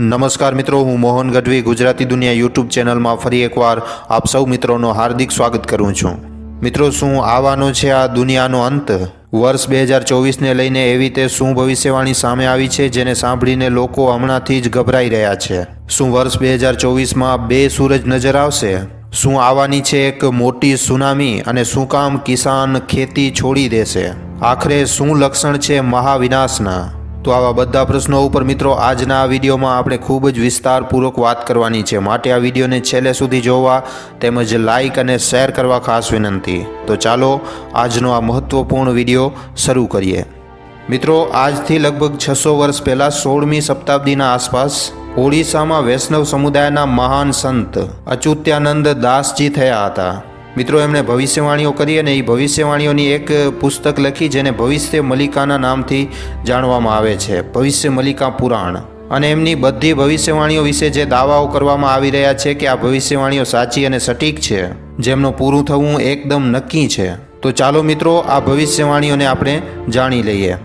નમસ્કાર મિત્રો, હું મોહન ગઢવી, ગુજરાતી દુનિયા યુટ્યુબ ચેનલમાં ફરી એકવાર આપ સૌ મિત્રોનો હાર્દિક સ્વાગત કરું છું. મિત્રો, શું આવવાનો છે આ દુનિયાનો અંત? વર્ષ બે હજાર ચોવીસને લઈને એવી તે શું ભવિષ્યવાણી સામે આવી છે જેને સાંભળીને લોકો હમણાંથી જ ગભરાઈ રહ્યા છે? શું વર્ષ બે હજાર ચોવીસમાં બે સૂરજ નજર આવશે? શું આવવાની છે એક મોટી સુનામી અને શું કામ કિસાન ખેતી છોડી દેશે? આખરે શું લક્ષણ છે મહાવિનાશના? તો આવા બધા પ્રશ્નો ઉપર મિત્રો આજના આ વિડીયોમાં આપણે ખૂબ જ વિસ્તારપૂર્વક વાત કરવાની છે. માટે આ વિડીયોને છેલ્લે સુધી જોવા તેમજ લાઇક અને શેર કરવા ખાસ વિનંતી. તો ચાલો આજનો આ મહત્વપૂર્ણ વીડિયો શરૂ કરીએ. મિત્રો, આજથી લગભગ છસો વર્ષ પહેલાં સોળમી શતાબ્દીના આસપાસ ઓડિશામાં વૈષ્ણવ સમુદાયના મહાન સંત અચ્યુત્યાનંદ દાસજી થયા હતા. મિત્રો, એમણે ભવિષ્યવાણીઓ કરી અને એ ભવિષ્યવાણીઓની એક પુસ્તક લખી, જેને ભવિષ્ય મલિકાના નામથી જાણવામાં આવે છે, ભવિષ્ય મલિકા પુરાણ. અને એમની બધી ભવિષ્યવાણીઓ વિશે જે દાવાઓ કરવામાં આવી રહ્યા છે કે આ ભવિષ્યવાણીઓ સાચી અને સટીક છે, જેમનું પૂરું થવું એકદમ નક્કી છે. તો ચાલો મિત્રો, આ ભવિષ્યવાણીઓને આપણે જાણી લઈએ.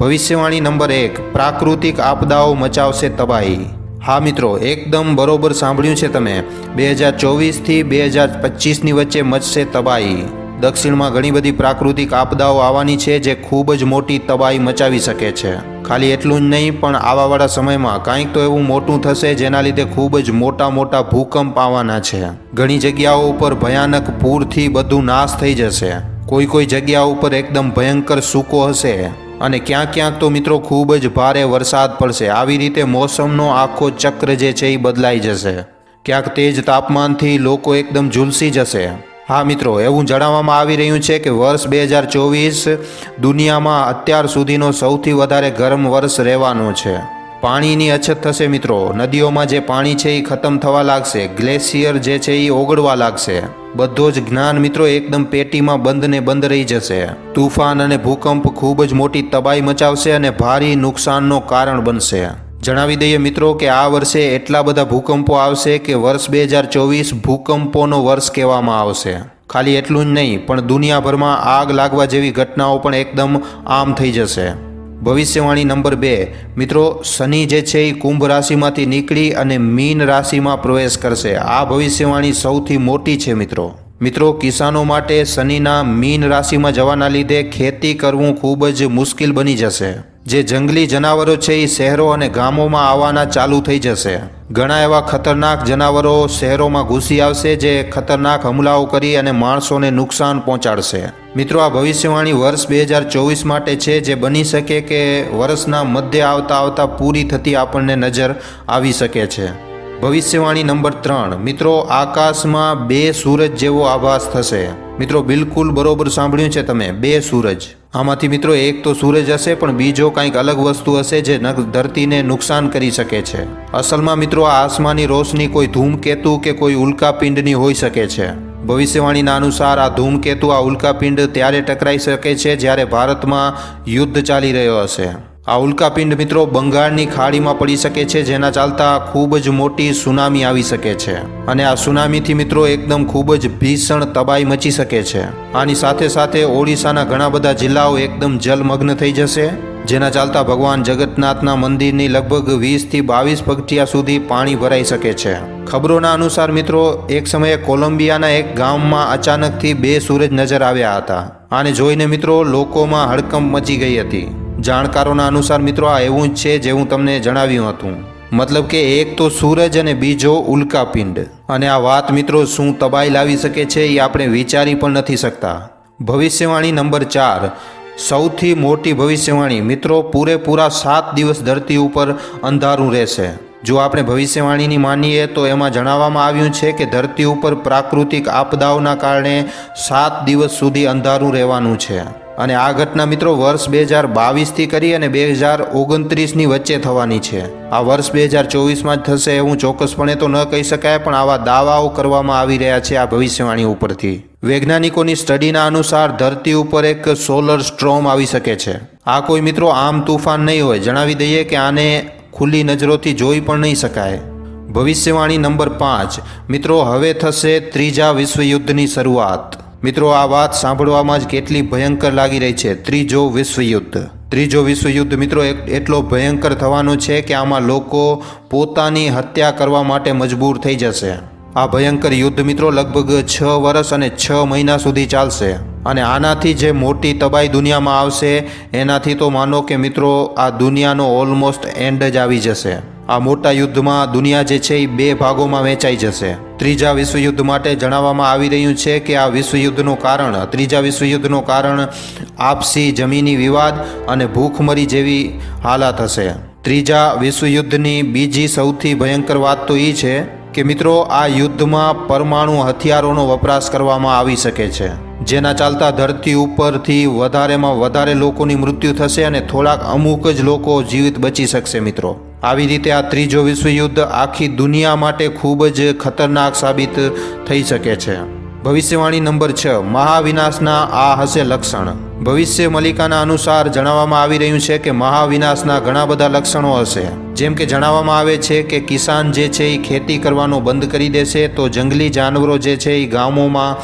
ભવિષ્યવાણી નંબર એક, પ્રાકૃતિક આપદાઓ મચાવશે તબાહી. હા મિત્રો, એકદમ બરોબર સાંભળ્યું છે તમે. બે હજાર ચોવીસથી બે હજાર પચીસની વચ્ચે મચશે તબાહી. દક્ષિણમાં ઘણી બધી પ્રાકૃતિક આપદાઓ આવવાની છે જે ખૂબ જ મોટી તબાહી મચાવી શકે છે. ખાલી એટલું જ નહીં, પણ આવાવાળા સમયમાં કાંઈક તો એવું મોટું થશે જેના લીધે ખૂબ જ મોટા મોટા ભૂકંપ આવવાના છે. ઘણી જગ્યાઓ ઉપર ભયાનક પૂરથી બધું નાશ થઈ જશે. કોઈ કોઈ જગ્યા ઉપર એકદમ ભયંકર સૂકો હશે. અને ક્યાંક ક્યાંક તો મિત્રો ખૂબ જ ભારે વરસાદ પડશે. આવી રીતે મોસમનો આખો ચક્ર જે છે એ બદલાઈ જશે. ક્યાંક તેજ તાપમાનથી લોકો એકદમ ઝૂલસી જશે. હા મિત્રો, એવું જણાવવામાં આવી રહ્યું છે કે વર્ષ બે હજાર ચોવીસ દુનિયામાં અત્યાર સુધીનો સૌથી વધારે ગરમ વર્ષ રહેવાનો છે. પાણીની અછત થશે મિત્રો. નદીઓમાં જે પાણી છે એ ખતમ થવા લાગશે. ગ્લેશિયર જે છે એ ઓગળવા લાગશે. બધો જ જ્ઞાન મિત્રો એકદમ પેટીમાં બંધ ને બંધ રહી જશે. તુફાન અને ભૂકંપ ખૂબ જ મોટી તબાહી મચાવશે અને ભારી નુકસાનનો કારણ બનશે. જણાવી દઈએ મિત્રો કે આ વર્ષે એટલા બધા ભૂકંપો આવશે કે વર્ષ બે હજાર ચોવીસ ભૂકંપોનો વર્ષ કહેવામાં આવશે. ખાલી એટલું જ નહીં, પણ દુનિયાભરમાં આગ લાગવા જેવી ઘટનાઓ પણ એકદમ આમ થઈ જશે. ભવિષ્યવાણી નંબર બે. મિત્રો, શનિ જે છે એ કુંભ રાશિમાંથી નીકળી અને મીન રાશિમાં પ્રવેશ કરશે. આ ભવિષ્યવાણી સૌથી મોટી છે, મિત્રો. મિત્રો, કિસાનો માટે શનિના મીન રાશિમાં જવાના લીધે ખેતી કરવું ખૂબ જ મુશ્કેલ બની જશે. જે જંગલી જનાવરો છે એ શહેરો અને ગામોમાં આવવાના ચાલુ થઈ જશે. ઘણા એવા ખતરનાક જનાવરો શહેરોમાં ઘૂસી આવશે જે ખતરનાક હુમલાઓ કરી અને માણસોને નુકસાન પહોંચાડશે. મિત્રો, આ ભવિષ્યવાણી વર્ષ બે હજાર ચોવીસ માટે છે જે બની શકે કે વર્ષના મધ્ય આવતા આવતા પૂરી થતી આપણને નજર આવી શકે છે. ભવિષ્યવાણી નંબર ત્રણ. મિત્રો, આકાશમાં બે સૂરજ જેવો આભાસ થશે. મિત્રો, બિલકુલ બરોબર સાંભળ્યું છે તમે. બે સૂરજ. આમાંથી મિત્રો, એક તો સૂરજ હશે, પણ બીજો કંઈક અલગ વસ્તુ હશે જે ધરતીને નુકસાન કરી શકે છે. અસલમાં મિત્રો, આ આસમાની રોશની કોઈ ધૂમકેતુ કે કોઈ ઉલ્કાપિંડની હોઈ શકે છે. ભવિષ્યવાણીના અનુસાર આ ધૂમકેતુ, આ ઉલ્કાપિંડ ત્યારે ટકરાઈ શકે છે જ્યારે ભારતમાં યુદ્ધ ચાલી રહ્યો હશે. આ ઉલ્કાપિંડ મિત્રો બંગાળની ખાડીમાં પડી શકે છે, જેના ચાલતા ખૂબ જ મોટી સુનામી આવી શકે છે. અને આ સુનામીથી મિત્રો એકદમ ખૂબ જ ભીષણ તબાહી મચી શકે છે. આની સાથે સાથે ઓડિશાના ઘણા બધા જિલ્લાઓ એકદમ જલમગ્ન થઈ જશે, જેના ચાલતા ભગવાન જગન્નાથના મંદિરની લગભગ વીસથી બાવીસ પગથિયા સુધી પાણી ભરાઈ શકે છે. ખબરોના અનુસાર મિત્રો, એક સમયે કોલંબિયાના એક ગામમાં અચાનકથી બે સૂરજ નજર આવ્યા હતા. આને જોઈને મિત્રો લોકોમાં હડકંપ મચી ગઈ હતી. જાણકારોના અનુસાર મિત્રો, આ એવું જ છે જે હું તમને જણાવ્યું હતું. મતલબ કે એક તો સૂરજ અને બીજો ઉલ્કાપિંડ અને આ વાત મિત્રો, શું તબાહી લાવી શકે છે એ આપણે વિચારી પણ નથી શકતા. ભવિષ્યવાણી નંબર ચાર. સૌથી મોટી ભવિષ્યવાણી. મિત્રો, પૂરેપૂરા સાત દિવસ ધરતી ઉપર અંધારું રહેશે. જો આપણે ભવિષ્યવાણીની માનીએ તો એમાં જણાવવામાં આવ્યું છે કે ધરતી ઉપર પ્રાકૃતિક આપદાઓના કારણે સાત દિવસ સુધી અંધારું રહેવાનું છે. અને આ ઘટના મિત્રો વર્ષ બે હજાર બાવીસથી કરી અને બે હજાર ઓગણત્રીસની વચ્ચે થવાની છે. આ વર્ષ બે હજાર ચોવીસમાં જ થશે એવું ચોક્કસપણે તો ન કહી શકાય, પણ આવા દાવાઓ કરવામાં આવી રહ્યા છે આ ભવિષ્યવાણી ઉપરથી. વૈજ્ઞાનિકોની સ્ટડીના અનુસાર ધરતી ઉપર એક સોલર સ્ટ્રોમ આવી શકે છે. આ કોઈ મિત્રો આમ તુફાન નહીં હોય. જણાવી દઈએ કે આને ખુલ્લી નજરોથી જોઈ પણ નહીં શકાય. ભવિષ્યવાણી નંબર પાંચ. મિત્રો, હવે થશે ત્રીજા વિશ્વયુદ્ધની શરૂઆત. મિત્રો, આ વાત સાંભળવામાં જ કેટલી ભયંકર લાગી રહી છે. ત્રીજો વિશ્વયુદ્ધ. ત્રીજો વિશ્વયુદ્ધ, મિત્રો એટલો ભયંકર થવાનો છે કે આમાં લોકો પોતાની હત્યા કરવા માટે મજબૂર થઈ જશે. આ ભયંકર યુદ્ધ, મિત્રો, લગભગ છ વર્ષ અને છ મહિના સુધી ચાલશે. અને આનાથી જે મોટી તબાહી દુનિયામાં આવશે, એનાથી તો માનો કે, મિત્રો, આ દુનિયાનો ઓલમોસ્ટ એન્ડ જ આવી જશે. આ મોટા યુદ્ધમાં દુનિયા જે છે એ બે ભાગોમાં વહેંચાઈ જશે. ત્રીજા વિશ્વયુદ્ધ માટે જણાવવામાં આવી રહ્યું છે કે આ વિશ્વયુદ્ધનું કારણ, ત્રીજા વિશ્વયુદ્ધનું કારણ આપસી જમીની વિવાદ અને ભૂખમરી જેવી હાલાત હશે. ત્રીજા વિશ્વયુદ્ધની બીજી સૌથી ભયંકર વાત તો એ છે કે મિત્રો, આ યુદ્ધમાં પરમાણુ હથિયારોનો વપરાશ કરવામાં આવી શકે છે, જેના ચાલતા ધરતી ઉપરથી વધારેમાં વધારે લોકોની મૃત્યુ થશે અને થોડાક અમુક જ લોકો જીવિત બચી શકશે મિત્રો. આવી રીતે આ ત્રીજો વિશ્વયુદ્ધ આખી દુનિયા માટે ખૂબ જ ખતરનાક સાબિત થઈ શકે છે. ભવિષ્યવાણી નંબર છ, મહાવિનાશના આ હશે લક્ષણ. ભવિષ્ય મલિકાના અનુસાર જણાવવામાં આવી રહ્યું છે કે મહાવિનાશના ઘણા બધા લક્ષણો હશે. જેમ કે જણાવવામાં આવે છે કે કિસાન જે છે એ ખેતી કરવાનો બંધ કરી દેશે તો જંગલી જાનવરો જે છે એ ગામોમાં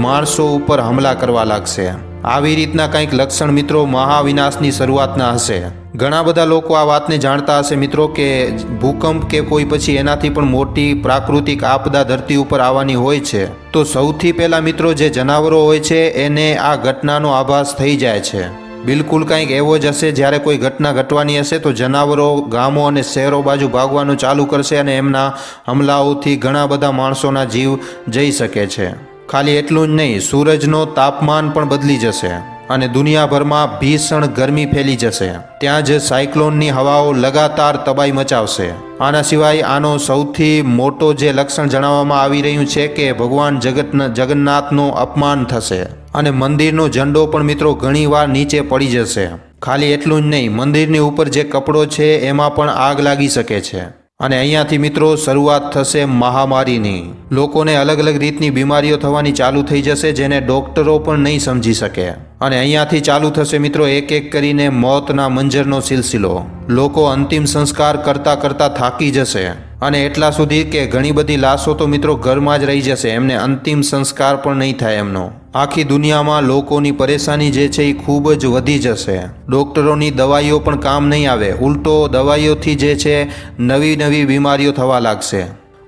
માણસો ઉપર હમલા કરવા લાગશે. આવી રીતના કંઈક લક્ષણ મિત્રો મહાવિનાશની શરૂઆતના હશે. ઘણા બધા લોકો આ વાતને જાણતા હશે મિત્રો કે ભૂકંપ કે કોઈ પછી એનાથી પણ મોટી પ્રાકૃતિક આપદા ધરતી ઉપર આવવાની હોય છે. તો સૌથી પહેલાં મિત્રો જે જનાવરો હોય છે, એને આ ઘટનાનો આભાસ થઈ જાય છે. બિલકુલ કંઈક એવો જ હશે, જ્યારે કોઈ ઘટના ઘટવાની હશે, તો જનાવરો ગામો અને શહેરો બાજુ ભાગવાનું ચાલુ કરશે અને એમના હમલાઓથી ઘણા બધા માણસોના જીવ જઈ શકે છે. ખાલી એટલું જ નહીં, સૂરજનો તાપમાન પણ બદલી જશે. અને દુનિયાભરમાં ભીષણ ગરમી ફેલી જશે. ત્યાં જ સાયક્લોનની હવાઓ લગાતાર તબાહી મચાવશે. આના સિવાય આનો સૌથી મોટો જે લક્ષણ જણાવવામાં આવી રહ્યું છે કે ભગવાન જગત જગન્નાથનું અપમાન થશે અને મંદિરનો ઝંડો પણ મિત્રો ઘણીવાર નીચે પડી જશે. ખાલી એટલું જ નહીં, મંદિરની ઉપર જે કપડો છે એમાં પણ આગ લાગી શકે છે. અને અહીંયાથી મિત્રો શરૂઆત થશે મહામારીની. લોકોને અલગ અલગ રીતની બીમારીઓ થવાની ચાલુ થઈ જશે જેને ડોક્ટરો પણ નહીં સમજી શકે. અને અહીંયાથી ચાલુ થશે મિત્રો એક એક કરીને મોતના મંજરનો સિલસિલો. લોકો અંતિમ સંસ્કાર કરતા કરતા થાકી જશે. અને એટલા સુધી કે ઘણી બધી લાશો તો મિત્રો ઘરમાં જ રહી જશે, એમને અંતિમ સંસ્કાર પણ નહીં થાય એમનો. આખી દુનિયામાં લોકોની પરેશાની જે છે એ ખૂબ જ વધી જશે. ડોક્ટરોની દવાઈઓ પણ કામ નહીં આવે. ઉલટો દવાઈઓથી જે છે, નવી નવી બીમારીઓ થવા લાગશે.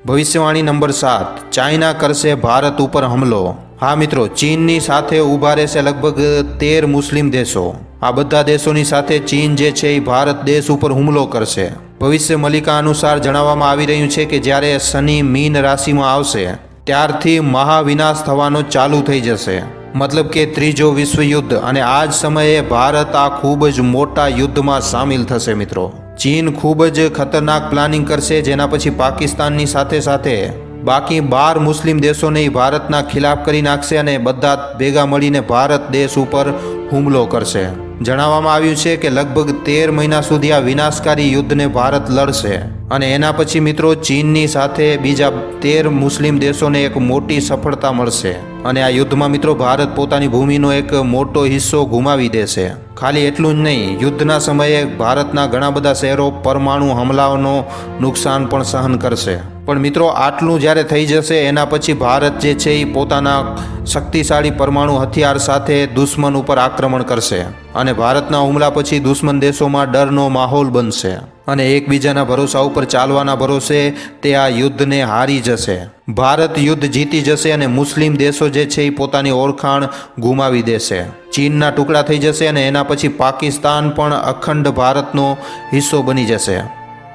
ભવિષ્યવાણી નંબર સાત. ચાઇના કરશે ભારત ઉપર હુમલો. હા મિત્રો, ચીનની સાથે ઊભા રહેશે લગભગ તેર મુસ્લિમ દેશો. આ બધા દેશોની સાથે ચીન જે છે એ ભારત દેશ ઉપર હુમલો કરશે. ભવિષ્ય મલિકા અનુસાર જણાવવામાં આવી રહ્યું છે કે જ્યારે શનિ મીન રાશિમાં આવશે, ત્યારથી મહાવિનાશ થવાનો ચાલુ થઈ જશે. મતલબ કે ત્રીજો વિશ્વયુદ્ધ અને આ જ સમયે ભારત આ ખૂબ જ મોટા યુદ્ધમાં સામેલ થશે મિત્રો. ચીન ખૂબ જ ખતરનાક પ્લાનિંગ કરશે, જેના પછી પાકિસ્તાનની સાથે સાથે બાકી બાર મુસ્લિમ દેશોને ભારતના ખિલાફ કરી નાખશે અને બધા ભેગા મળીને ભારત દેશ ઉપર હુમલો કરશે. જણાવવામાં આવ્યું છે કે લગભગ તેર મહિના સુધી આ વિનાશકારી યુદ્ધને ભારત લડશે. અને એના પછી મિત્રો ચીનની સાથે બીજા તેર મુસ્લિમ દેશોને એક મોટી સફળતા મળશે. અને આ યુદ્ધમાં મિત્રો ભારત પોતાની ભૂમિનો એક મોટો હિસ્સો ગુમાવી દેશે. ખાલી એટલું જ નહીં, યુદ્ધના સમયે ભારતના ઘણા બધા શહેરો પરમાણુ હમલાઓનો નુકસાન પણ સહન કરશે. પણ મિત્રો આટલું જ્યારે થઈ જશે, એના પછી ભારત જે છે એ પોતાના શક્તિશાળી પરમાણુ હથિયાર સાથે દુશ્મન ઉપર આક્રમણ કરશે. અને ભારતના હુમલા પછી દુશ્મન દેશોમાં ડરનો માહોલ બનશે. અને એકબીજાના ભરોસા ઉપર ચાલવાના ભરોસે તે આ યુદ્ધને હારી જશે. ભારત યુદ્ધ જીતી જશે અને મુસ્લિમ દેશો જે છે એ પોતાની ઓળખાણ ગુમાવી દેશે. ચીનના ટુકડા થઈ જશે અને એના પછી પાકિસ્તાન પણ અખંડ ભારતનો હિસ્સો બની જશે.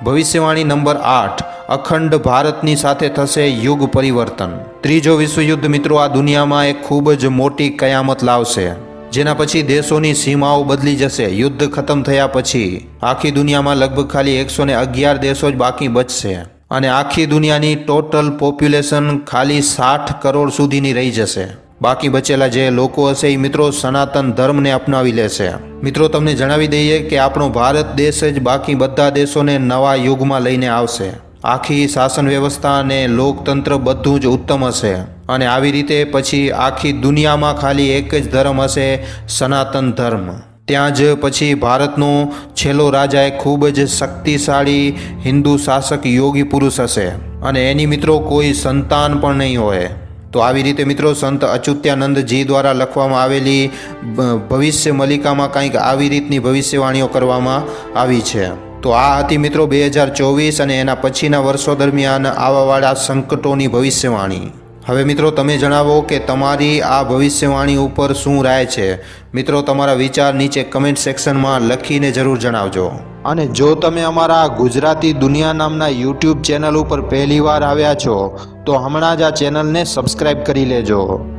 ભવિષ્યવાણી નંબર આઠ, અખંડ ભારતની સાથે થશે યુગ પરિવર્તન. ત્રીજો વિશ્વયુદ્ધ મિત્રો આ દુનિયામાં એક ખૂબ જ મોટી કયામત લાવશે. જેના પછી દેશોની સીમાઓ બદલી જશે. યુદ્ધ ખતમ થયા પછી આખી દુનિયામાં લગભગ ખાલી એકસો ને અગિયાર દેશો જ બાકી બચશે અને આખી દુનિયાની ટોટલ પોપ્યુલેશન ખાલી સાઠ કરોડ સુધીની રહી જશે. બાકી બચેલા જે લોકો હશે એ મિત્રો સનાતન ધર્મને અપનાવી લેશે. મિત્રો, તમને જણાવી દઈએ કે આપણો ભારત દેશ જ બાકી બધા દેશોને નવા યુગમાં લઈને આવશે. આખી શાસન વ્યવસ્થા અને લોકતંત્ર બધું જ ઉત્તમ હશે. અને આવી રીતે પછી આખી દુનિયામાં ખાલી એક જ ધર્મ હશે, સનાતન ધર્મ. ત્યાં જ પછી ભારતનો છેલ્લો રાજા એ ખૂબ જ શક્તિશાળી હિન્દુ શાસક યોગી પુરુષ હશે. અને એની મિત્રો કોઈ સંતાન પણ નહીં હોય. તો આવી રીતે મિત્રો સંત અચ્યુત્યાનંદજી દ્વારા લખવામાં આવેલી ભવિષ્ય મલિકામાં કંઈક આવી રીતની ભવિષ્યવાણીઓ કરવામાં આવી છે. તો આ હતી મિત્રો બે હજાર ચોવીસ અને એના પછીના વર્ષો દરમિયાન આવાવાળા સંકટોની ભવિષ્યવાણી. હવે મિત્રો તમે જણાવો કે તમારી આ ભવિષ્યવાણી ઉપર શું રાય છે? મિત્રો તમારા વિચાર નીચે કમેન્ટ સેક્શનમાં લખીને જરૂર જણાવજો. અને જો તમે અમારા ગુજરાતી દુનિયા નામના યુટ્યુબ ચેનલ ઉપર પહેલીવાર આવ્યા છો, તો હમણાં જ આ ચેનલને સબસ્ક્રાઈબ કરી લેજો.